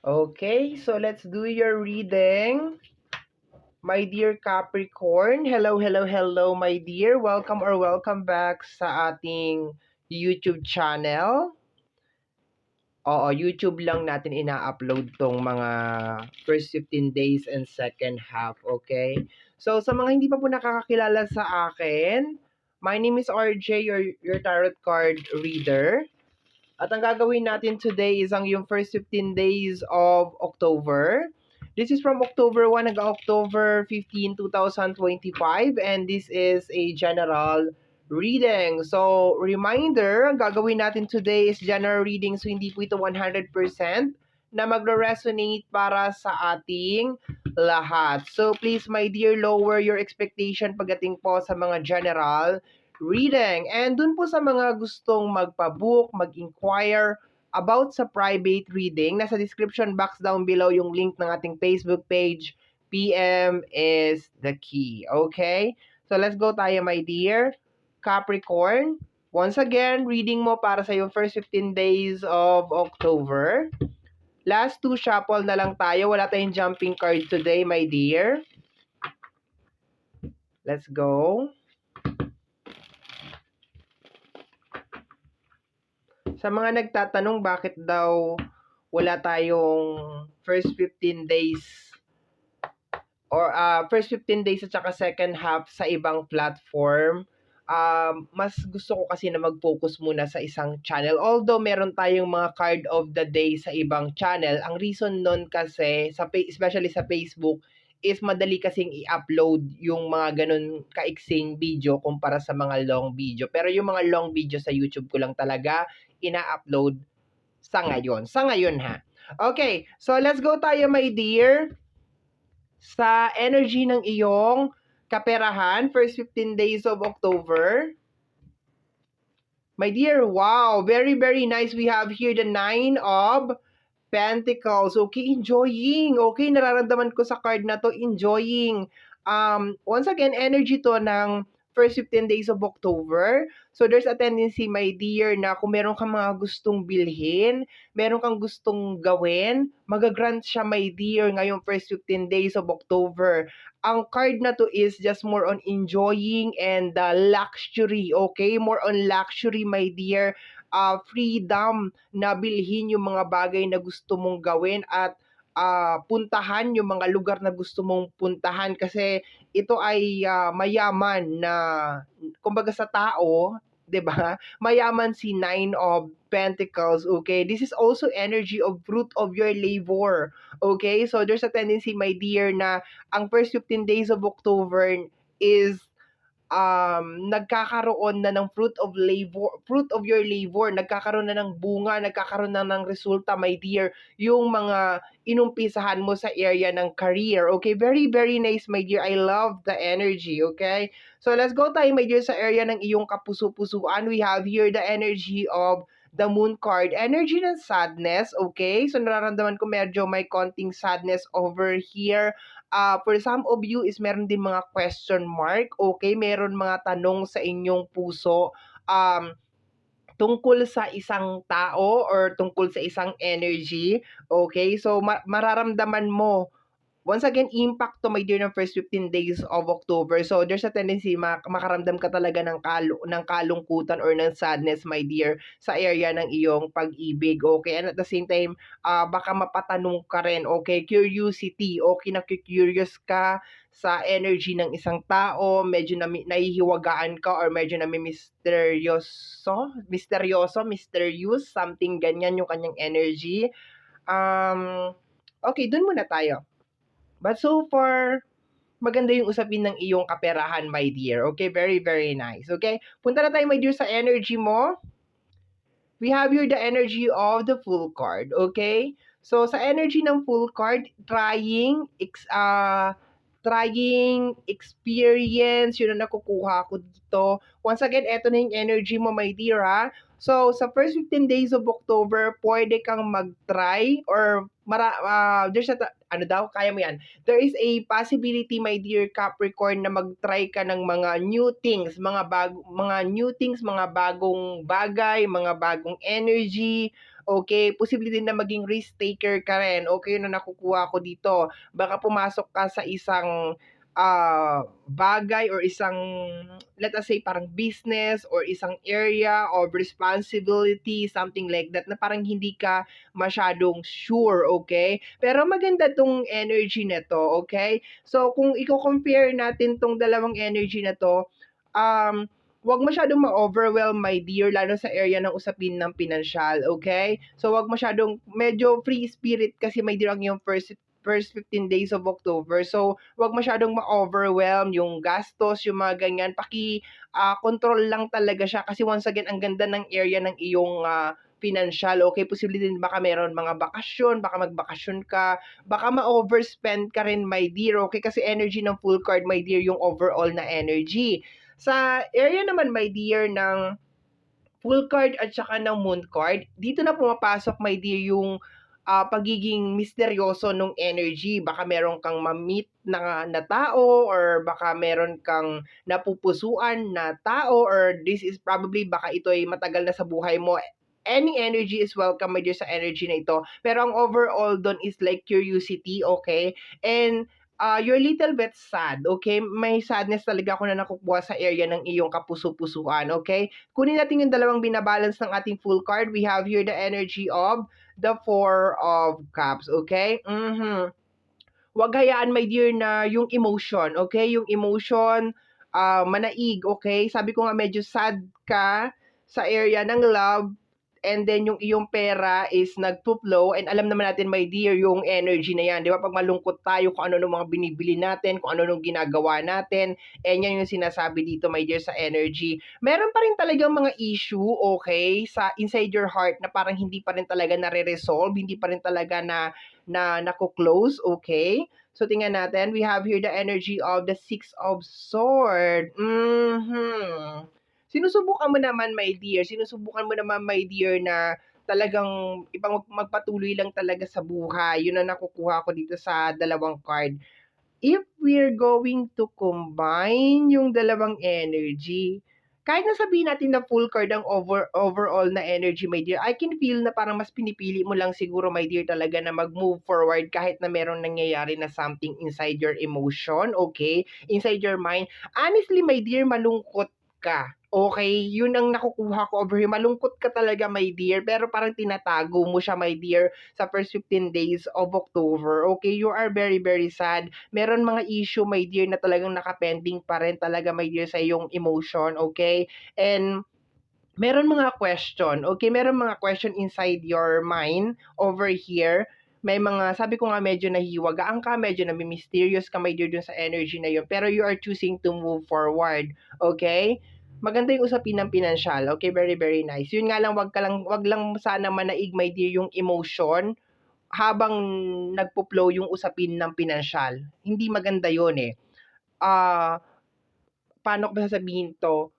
Okay, so let's do your reading. My dear Capricorn, hello, hello, hello, my dear. Welcome or welcome back sa ating YouTube channel. Oo, YouTube lang natin ina-upload tong mga first 15 days and second half, okay? So, sa mga hindi pa po nakakakilala sa akin, my name is RJ, your, your tarot card reader. At ang gagawin natin today is ang yung first 15 days of October. This is from October 1 hanggang October 15, 2025 and this is a general reading. So, reminder, ang gagawin natin today is general reading so hindi po ito 100% na magre-resonate para sa ating lahat. So, please, my dear, lower your expectation pagdating po sa mga general reading. And dun po sa mga gustong magpa-book, mag-inquire about sa private reading, nasa description box down below yung link ng ating Facebook page. PM is the key. Okay? So, let's go tayo, my dear. Capricorn, once again, reading mo para sa yung first 15 days of October. Last two shuffle na lang tayo. Wala tayong jumping card today, my dear. Let's go. Sa mga nagtatanong bakit daw wala tayong first 15 days or uh, first 15 days at saka second half sa ibang platform, um, mas gusto ko kasi na mag-focus muna sa isang channel. Although meron tayong mga card of the day sa ibang channel, ang reason nun kasi, sa, especially sa Facebook, is madali kasing i-upload yung mga ganun kaiksing video kumpara sa mga long video. Pero yung mga long video sa YouTube ko lang talaga ina-upload sa ngayon. Sa ngayon ha. Okay, so let's go tayo my dear sa energy ng iyong kaperahan, first 15 days of October. My dear, wow, very, very nice. We have here the Nine of Pentacles. Okay, enjoying. Okay, nararamdaman ko sa card na to, enjoying. Um, once again, energy to ng first 15 days of October. So there's a tendency, my dear, na kung meron kang mga gustong bilhin, meron kang gustong gawin, magagrant siya, my dear, ngayong first 15 days of October. Ang card na to is just more on enjoying and uh, luxury, okay? More on luxury, my dear. Uh, freedom na bilhin yung mga bagay na gusto mong gawin at uh, puntahan yung mga lugar na gusto mong puntahan kasi ito ay uh, mayaman na kumbaga sa tao 'di ba? Mayaman si Nine of Pentacles, okay? This is also energy of fruit of your labor, okay? So there's a tendency, my dear, na ang first 15 days of October is um, nagkakaroon na ng fruit of labor, fruit of your labor, nagkakaroon na ng bunga, nagkakaroon na ng resulta, my dear, yung mga inumpisahan mo sa area ng career. Okay, very, very nice, my dear. I love the energy, okay? So, let's go tayo, my dear, sa area ng iyong kapuso-pusuan. We have here the energy of the moon card. Energy ng sadness, okay? So, nararamdaman ko medyo may konting sadness over here uh, for some of you is meron din mga question mark, okay? Meron mga tanong sa inyong puso um, tungkol sa isang tao or tungkol sa isang energy, okay? So, ma- mararamdaman mo once again, impact to my dear ng first 15 days of October. So, there's a tendency mak- makaramdam ka talaga ng, kalu- ng kalungkutan or ng sadness, my dear, sa area ng iyong pag-ibig. Okay? And at the same time, uh, baka mapatanong ka rin. Okay? Curiosity. Okay? Nakikurious ka sa energy ng isang tao, medyo na nahihiwagaan ka or medyo na misteryoso, misteryoso, mysterious, something ganyan yung kanyang energy. Um, okay, dun muna tayo. But so far, maganda yung usapin ng iyong kaperahan, my dear. Okay, very, very nice. Okay, punta na tayo, my dear, sa energy mo. We have here the energy of the full card. Okay, so sa energy ng full card, trying, ex, uh, trying, experience, yun ang nakukuha ko dito. Once again, eto na yung energy mo, my dear, ha? So, sa first 15 days of October, pwede kang mag-try or mara, uh, there's a, ano daw, kaya mo yan. There is a possibility, my dear Capricorn, na mag-try ka ng mga new things, mga bag, mga new things, mga bagong bagay, mga bagong energy, Okay, posible din na maging risk taker ka rin. Okay, yun ang nakukuha ko dito. Baka pumasok ka sa isang ah, bagay or isang, let us say, parang business or isang area of responsibility, something like that, na parang hindi ka masyadong sure, okay? Pero maganda tong energy na to, okay? So, kung i-compare natin tong dalawang energy na to, um, wag masyadong ma-overwhelm, my dear, lalo sa area ng usapin ng pinansyal, okay? So, wag masyadong, medyo free spirit kasi, my dear, ang yung first first 15 days of October. So, wag masyadong ma-overwhelm yung gastos, yung mga ganyan. Paki ah, control lang talaga siya kasi once again, ang ganda ng area ng iyong ah, financial. Okay, posible din baka meron mga bakasyon, baka magbakasyon ka, baka ma-overspend ka rin, my dear. Okay, kasi energy ng full card, my dear, yung overall na energy. Sa area naman, my dear, ng full card at saka ng moon card, dito na pumapasok, my dear, yung ah, pagiging misteryoso nung energy. Baka meron kang ma-meet na, na tao or baka meron kang napupusuan na tao or this is probably baka ito ay matagal na sa buhay mo. Any energy is welcome, dear, sa energy na ito. Pero ang overall doon is like curiosity, okay? And uh, you're little bit sad, okay? May sadness talaga ako na nakukuha sa area ng iyong kapuso-pusuan, okay? Kunin natin yung dalawang binabalance ng ating full card. We have here the energy of the Four of Cups, okay? Mhm. Huwag hayaan, my dear, na yung emotion, okay? Yung emotion, ah, manaig, okay? Sabi ko nga medyo sad ka sa area ng love and then yung iyong pera is nagpo-flow and alam naman natin my dear yung energy na yan, 'di ba? Pag malungkot tayo kung ano nung mga binibili natin, kung ano nung ginagawa natin, and yan yung sinasabi dito my dear sa energy. Meron pa rin talagang mga issue, okay, sa inside your heart na parang hindi pa rin talaga nare-resolve, hindi pa rin talaga na na nako-close, okay? So tingnan natin, we have here the energy of the Six of Sword. Mhm sinusubukan mo naman, my dear, sinusubukan mo naman, my dear, na talagang ipang magpatuloy lang talaga sa buhay. Yun ang nakukuha ko dito sa dalawang card. If we're going to combine yung dalawang energy, kahit na sabihin natin na full card ang over, overall na energy, my dear, I can feel na parang mas pinipili mo lang siguro, my dear, talaga na mag-move forward kahit na meron nangyayari na something inside your emotion, okay? Inside your mind. Honestly, my dear, malungkot ka Okay, yun ang nakukuha ko over here. Malungkot ka talaga, my dear, pero parang tinatago mo siya, my dear, sa first 15 days of October. Okay, you are very, very sad. Meron mga issue, my dear, na talagang nakapending pa rin talaga, my dear, sa iyong emotion, okay? And meron mga question, okay? Meron mga question inside your mind over here may mga, sabi ko nga medyo nahihiwagaan ka, medyo nami-mysterious ka, my dear, dun sa energy na yun. Pero you are choosing to move forward. Okay? Maganda yung usapin ng pinansyal. Okay, very very nice. Yun nga lang wag ka lang wag lang sana manaig my dear yung emotion habang nagpo-flow yung usapin ng pinansyal. Hindi maganda yun eh. Ah uh, paano ko ba sasabihin to?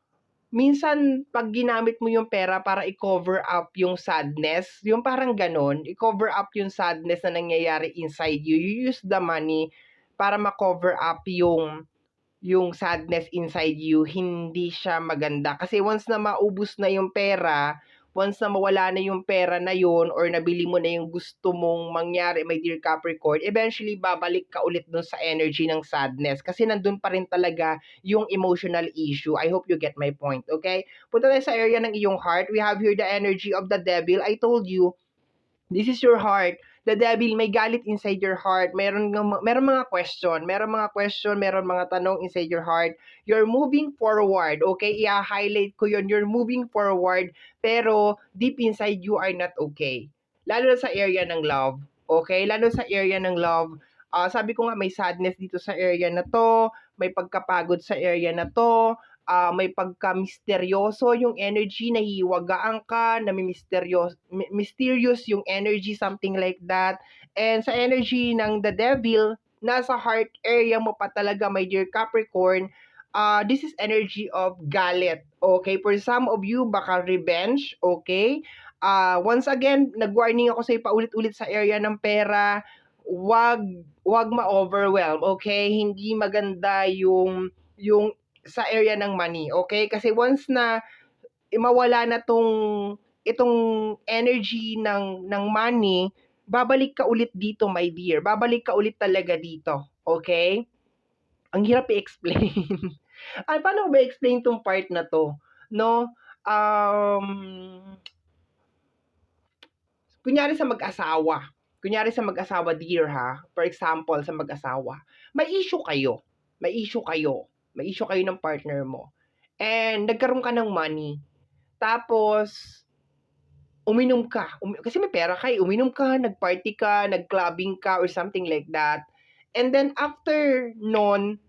Minsan, pag ginamit mo yung pera para i-cover up yung sadness, yung parang ganon, i-cover up yung sadness na nangyayari inside you, you use the money para ma-cover up yung yung sadness inside you, hindi siya maganda. Kasi once na maubos na yung pera, once na mawala na yung pera na yun or nabili mo na yung gusto mong mangyari, my dear Capricorn, eventually babalik ka ulit dun sa energy ng sadness kasi nandun pa rin talaga yung emotional issue. I hope you get my point, okay? Punta tayo sa area ng iyong heart. We have here the energy of the devil. I told you, this is your heart the devil may galit inside your heart. Meron meron mga question, meron mga question, meron mga tanong inside your heart. You're moving forward, okay? I-highlight ko 'yon. You're moving forward, pero deep inside you are not okay. Lalo na sa area ng love, okay? Lalo sa area ng love, uh, sabi ko nga may sadness dito sa area na to, may pagkapagod sa area na to, uh, may pagka-misteryoso yung energy, nahihiwagaan ka, na may mysterious, mysterious yung energy, something like that. And sa energy ng the devil, nasa heart area mo pa talaga, my dear Capricorn, uh, this is energy of galit. Okay? For some of you, baka revenge. Okay? Uh, once again, nag-warning ako sa paulit-ulit sa area ng pera. Wag, wag ma-overwhelm. Okay? Hindi maganda yung yung sa area ng money, okay? Kasi once na mawala na tong itong energy ng ng money, babalik ka ulit dito, my dear. Babalik ka ulit talaga dito. Okay? Ang hirap i-explain. Ay, paano ko ba explain tong part na to? No? Um, kunyari sa mag-asawa. Kunyari sa mag-asawa, dear ha. For example, sa mag-asawa. May issue kayo. May issue kayo. May issue kayo ng partner mo. And nagkaroon ka ng money. Tapos, uminom ka. Um, kasi may pera ka, eh. uminom ka, nagparty ka, nagclubbing ka, or something like that. And then, after non,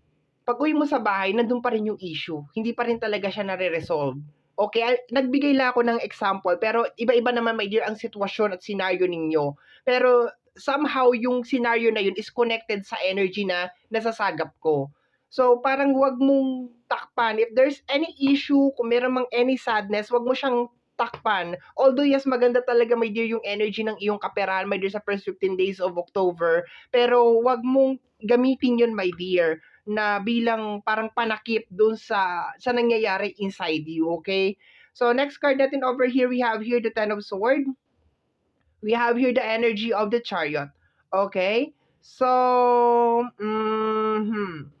pag uwi mo sa bahay, nandun pa rin yung issue. Hindi pa rin talaga siya nare-resolve. Okay, nagbigay lang ako ng example, pero iba-iba naman, my dear, ang sitwasyon at scenario ninyo. Pero somehow, yung scenario na yun is connected sa energy na nasasagap ko. So, parang wag mong takpan. If there's any issue, kung meron mang any sadness, wag mo siyang takpan. Although, yes, maganda talaga, my dear, yung energy ng iyong kaperahan, my dear, sa first 15 days of October. Pero, wag mong gamitin yun, my dear, na bilang parang panakip dun sa, sa nangyayari inside you, okay? So, next card natin over here, we have here the Ten of Sword. We have here the energy of the Chariot. Okay? So, mhm.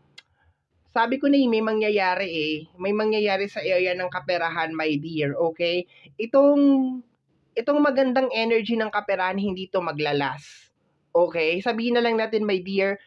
Sabi ko na eh, may mangyayari eh. May mangyayari sa area ng kaperahan, my dear. Okay? Itong, itong magandang energy ng kaperahan, hindi to maglalas. Okay? Sabihin na lang natin, my dear,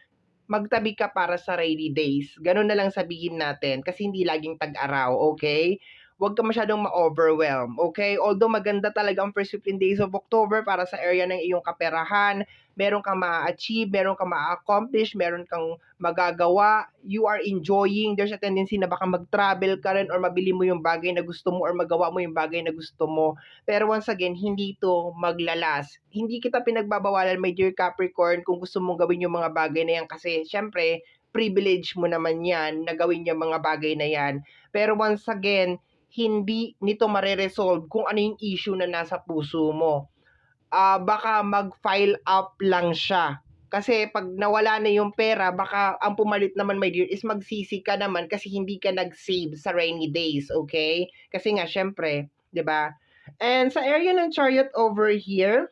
magtabi ka para sa rainy days. Ganun na lang sabihin natin kasi hindi laging tag-araw, okay? Huwag ka masyadong ma-overwhelm, okay? Although maganda talaga ang first 15 days of October para sa area ng iyong kaperahan, meron kang ma-achieve, meron kang ma-accomplish, meron kang magagawa, you are enjoying, there's a tendency na baka mag-travel ka rin or mabili mo yung bagay na gusto mo or magawa mo yung bagay na gusto mo. Pero once again, hindi to maglalas. Hindi kita pinagbabawalan, my dear Capricorn, kung gusto mong gawin yung mga bagay na yan kasi syempre, privilege mo naman yan na gawin yung mga bagay na yan. Pero once again, hindi nito mare-resolve kung ano yung issue na nasa puso mo. Ah, baka mag-file up lang siya. Kasi pag nawala na yung pera, baka ang pumalit naman, my dear, is magsisi ka naman kasi hindi ka nag-save sa rainy days, okay? Kasi nga, syempre, 'di ba? And sa area ng chariot over here,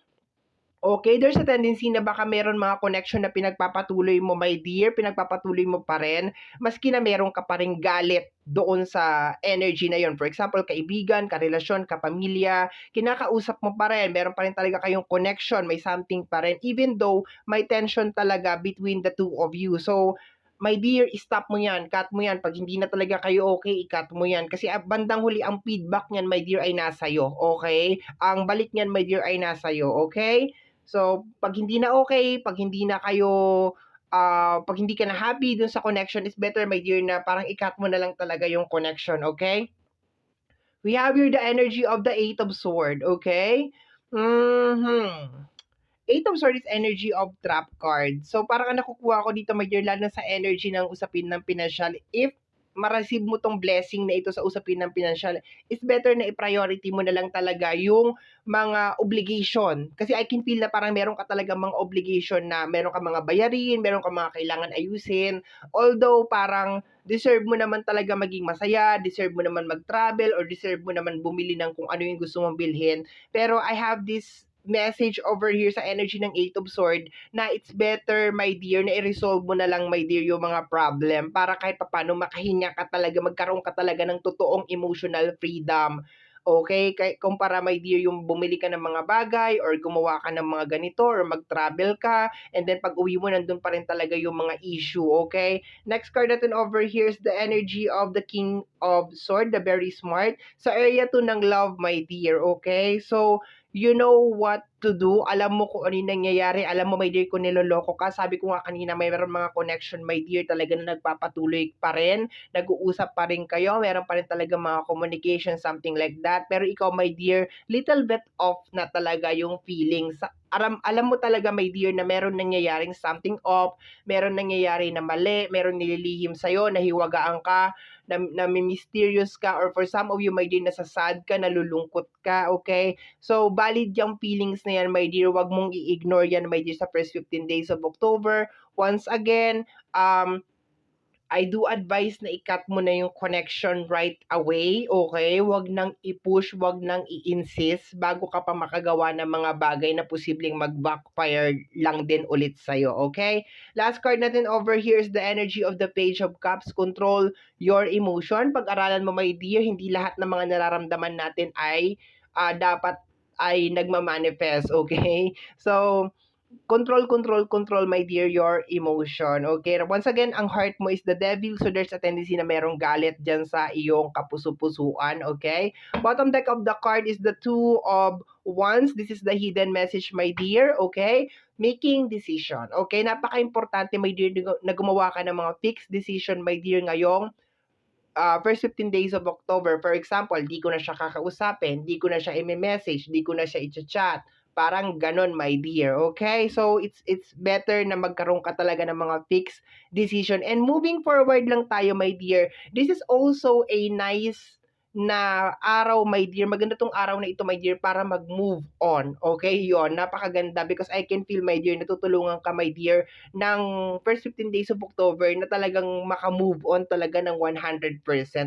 okay, there's a tendency na baka meron mga connection na pinagpapatuloy mo, my dear, pinagpapatuloy mo pa rin, maski na meron ka pa rin galit doon sa energy na yon. For example, kaibigan, karelasyon, kapamilya, kinakausap mo pa rin, meron pa rin talaga kayong connection, may something pa rin, even though may tension talaga between the two of you. So, my dear, stop mo yan, cut mo yan. Pag hindi na talaga kayo okay, i-cut mo yan. Kasi bandang huli, ang feedback niyan, my dear, ay nasa iyo, okay? Ang balik niyan, my dear, ay nasa iyo, okay? So, pag hindi na okay, pag hindi na kayo, ah, pag hindi ka na happy dun sa connection, is better, my dear, na parang i-cut mo na lang talaga yung connection, okay? We have here the energy of the Eight of Sword, okay? Mm-hmm. Eight of Swords is energy of trap card. So, parang ang nakukuha ko dito, my dear, lalo sa energy ng usapin ng pinansyal. If ma-receive mo tong blessing na ito sa usapin ng pinansyal, it's better na i-priority mo na lang talaga yung mga obligation. Kasi I can feel na parang meron ka talaga mga obligation na meron ka mga bayarin, meron ka mga kailangan ayusin. Although parang deserve mo naman talaga maging masaya, deserve mo naman mag-travel, or deserve mo naman bumili ng kung ano yung gusto mong bilhin. Pero I have this message over here sa energy ng Eight of Sword na it's better, my dear, na i-resolve mo na lang, my dear, yung mga problem para kahit papano makahinga ka talaga, magkaroon ka talaga ng totoong emotional freedom. Okay? Kay, kumpara, my dear, yung bumili ka ng mga bagay or gumawa ka ng mga ganito or mag-travel ka and then pag uwi mo, nandun pa rin talaga yung mga issue. Okay? Next card natin over here is the energy of the King of Sword, the very smart. Sa area to ng love, my dear. Okay? So, you know what to do. Alam mo kung ano yung nangyayari. Alam mo, my dear, kung niloloko ka. Sabi ko nga kanina, may meron mga connection, my dear, talaga na nagpapatuloy pa rin. Nag-uusap pa rin kayo. Meron pa rin talaga mga communication, something like that. Pero ikaw, my dear, little bit off na talaga yung feelings. Alam, alam mo talaga, my dear, na meron nangyayaring something off, meron nangyayari na mali, meron nililihim sa'yo, nahiwagaan ka, na, na mysterious ka, or for some of you, my dear, nasasad ka, nalulungkot ka, okay? So, valid yung feelings na yan, my dear. Huwag mong i-ignore yan, my dear, sa first 15 days of October. Once again, um, I do advise na i-cut mo na yung connection right away, okay? Huwag nang i-push, huwag nang i-insist bago ka pa makagawa ng mga bagay na posibleng mag-backfire lang din ulit sa'yo, okay? Last card natin over here is the energy of the Page of Cups. Control your emotion. Pag-aralan mo, my dear, hindi lahat ng mga nararamdaman natin ay ah, dapat ay nagmamanifest, okay? So, control, control, control, my dear, your emotion. Okay? Once again, ang heart mo is the devil, so there's a tendency na merong galit dyan sa iyong kapuso-pusuan. Okay? Bottom deck of the card is the two of wands. This is the hidden message, my dear. Okay? Making decision. Okay? Napaka-importante, my dear, na gumawa ka ng mga fixed decision, my dear, ngayong uh, first 15 days of October, for example, di ko na siya kakausapin, di ko na siya i-message, di ko na siya i-chat. Parang ganon, my dear. Okay? So, it's it's better na magkaroon ka talaga ng mga fixed decision. And moving forward lang tayo, my dear. This is also a nice na araw, my dear. Maganda tong araw na ito, my dear, para mag-move on. Okay? yon Napakaganda because I can feel, my dear, natutulungan ka, my dear, ng first 15 days of October na talagang maka-move on talaga ng 100%.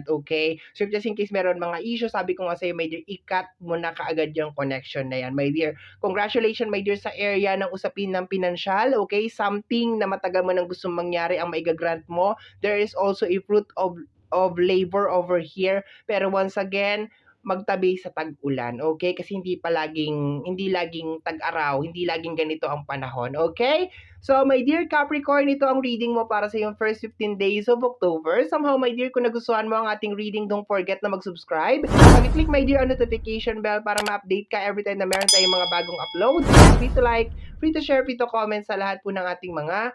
Okay? So, just in case meron mga issue, sabi ko nga sa'yo, my dear, i-cut mo na kaagad yung connection na yan, my dear. Congratulations, my dear, sa area ng usapin ng pinansyal. Okay? Something na matagal mo nang gustong mangyari ang maigagrant mo. There is also a fruit of of labor over here. Pero once again, magtabi sa tag-ulan, okay? Kasi hindi palaging hindi laging tag-araw, hindi laging ganito ang panahon, okay? So, my dear Capricorn, ito ang reading mo para sa yung first 15 days of October. Somehow, my dear, kung nagustuhan mo ang ating reading, don't forget na mag-subscribe. Pag-click, my dear, ang notification bell para ma-update ka every time na meron tayong mga bagong uploads. Free to like, free to share, free to comment sa lahat po ng ating mga